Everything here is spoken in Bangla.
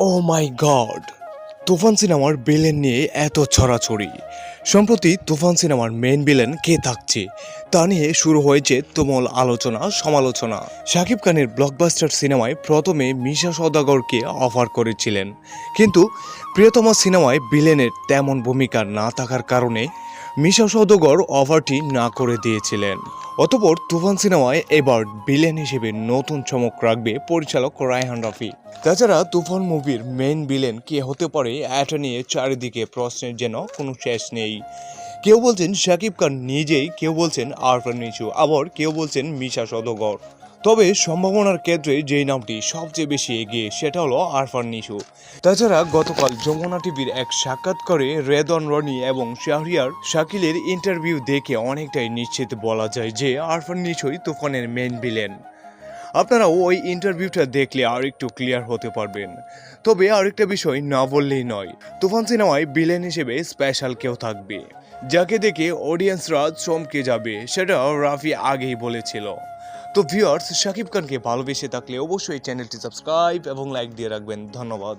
ও মাই গড তুফান সিনেমার বিলেন নিয়ে এত ছড়াছড়ি। সম্প্রতি তুফান সিনেমার মেন বিলেন কে থাকছে, তা নিয়ে শুরু হয়েছে তুমল আলোচনা, সমালোচনা। শাকিব খানের ব্লকবাস্টার সিনেমায় প্রথমে মিশা সদাগরকে অফার করেছিলেন। কিন্তু প্রিয়তমা সিনেমায় বিলেনের তেমন ভূমিকা না থাকার কারণে মিশা সদাগর অফারটি না করে দিয়েছিলেন। অতপর তুফান সিনেমায় এবার ভিলেন হিসেবে নতুন চমক রাখবে পরিচালক রায়হান রাফি তাছাড়া তুফান মুভির মেইন ভিলেন কে হতে পারে এটা নিয়ে চারিদিকে প্রশ্নের যেন কোনো শেষ নেই। কেউ বলছেন শাকিব খান নিজেই, কেউ বলছেন আরফান নিচু, আবার কেউ বলছেন মিশা সদগর। তবে সম্ভাবনার ক্ষেত্রে যেই নামটি সবচেয়ে বেশি এগিয়ে, সেটা হলো আরফান নিশু। তাছাড়া গতকাল যমুনা টিভির এক সাক্ষাৎকারে রেদন রনি এবং শাহরিয়ার শাকিলের ইন্টারভিউ দেখে অনেকটাই নিশ্চিত বলা যায় যে আরফান নিশুই তুফানের মেন ভিলেন আপনারা ওই ইন্টারভিউটা দেখলে আর একটু ক্লিয়ার হতে পারবেন। তবে আরেকটা বিষয় না বললেই নয়, তুফান সিনেমায় ভিলেন হিসেবে স্পেশাল কেউ থাকবে। যাকে দেখে অডিয়েন্সরা চমকে যাবে, সেটা রাফি আগেই বলেছিল। তো ভিউয়ার্স শাকিব খানকে ভালোবেসে থাকলে অবশ্যই চ্যানেলটি সাবস্ক্রাইব এবং লাইক দিয়ে রাখবেন। ধন্যবাদ।